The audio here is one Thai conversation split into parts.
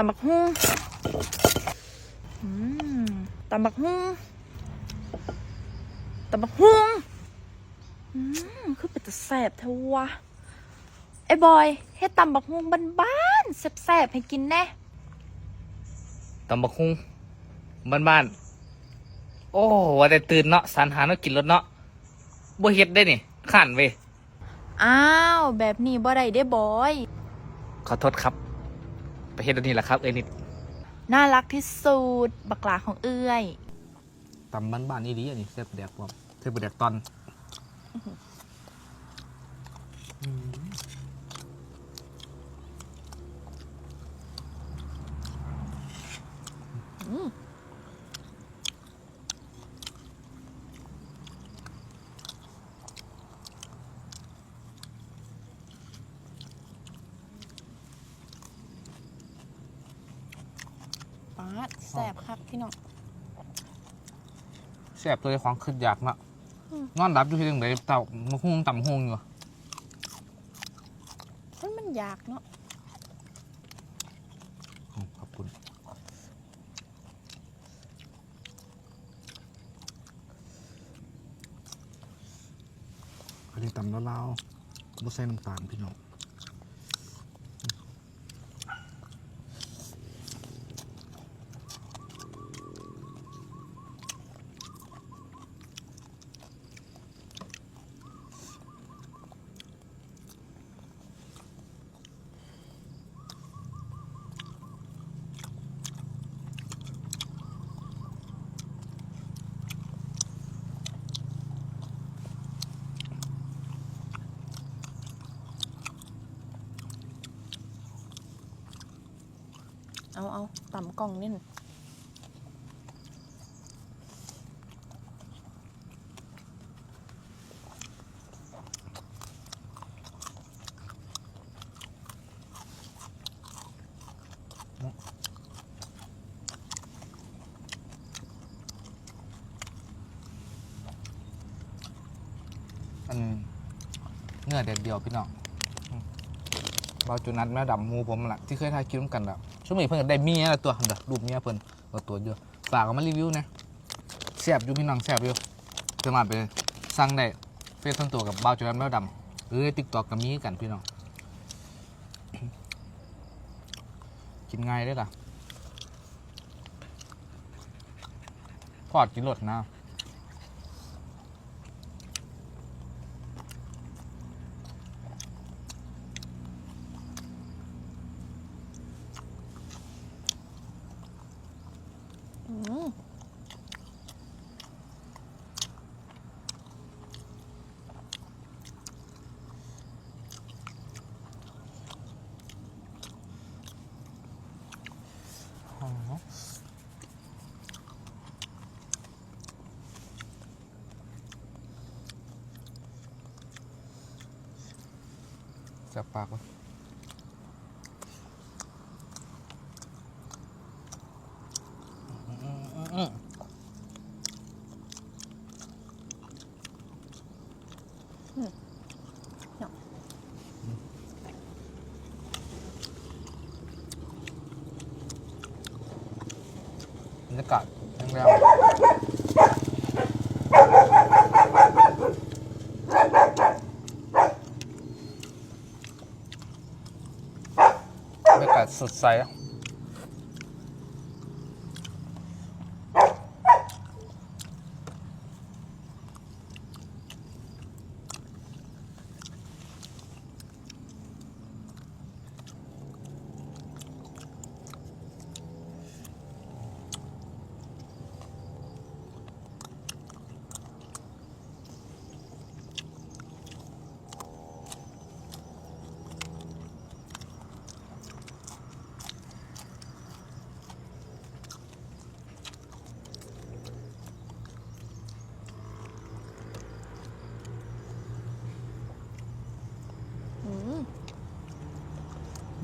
ตำบักฮุ้งอืมตำบักฮุ้งตำบักฮุ้งอืมคือเป็นตะแสบเทวะไอ้บอยเฮ็ดตำบักฮุ้งบ้านๆแสบๆให้กินแน่ตำบักฮุงบ้านๆโอ้ว่าแต่ตื่นเนาะสรรหาเนาะกินรถเนาะบ่เฮ็ดได้นี่ข้านเว้ยอ้าว แบบนี้บ่ได้เด้บอย ขอโทษครับไปเฮ็ดอันนี้แหละครับ เอ้ยนิดน่ารักที่สุดบักหลาของเอื้อยตำบ้านๆนี่ดีอันนี้เส้นแดกพร้อมเส้นแดกตอนปา ดแสบคักพี่น้องแซ่บตัวของขึ้นอยากเนาะอืมนอนรับอยู่ที่ตรงไหนเต่าบักฮุงตำบักฮุงอยู่มันมันอยากเนาะอืมขอบคุณอันนี้ตำแล้วๆบ่ใส่น้ำตาลพี่น้อง เอาเอาต่ำกล่องนี่น่ะอันเนื้อเด็ดเดียวพี่น้องเบาจุนัดแม่ดำมูผมแหละที่เคยถ่ายคลิปนำกันแล้ว ช่วงนี้เพิ่นก็ได้เมียล้วตัวเด้อรูปเมียเพิ่นเอาตัวเยอะฝากเอามารีวิวนะแซ่บอยู่พี่น้องแซ่บอยู่สามารถไปสั่งได้เฟซทั้งตัวกับเบาจุนัดแม่ดำหรือติ๊กต็อกก็มีกันพี่น้องกินง่ายได้อล่ะพอดกินรสนะ จับปากวะ บรรยากาศยังแล้วบรรยากาศสดใส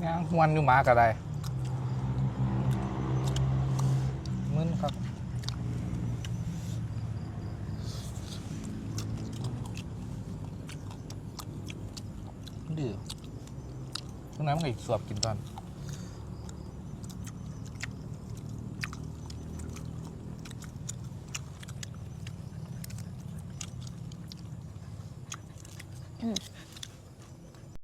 ยังหวนอยู่หมากอะไดมึนครับดื้อตรงน้นมันก็อีกสวบกินตอนอืม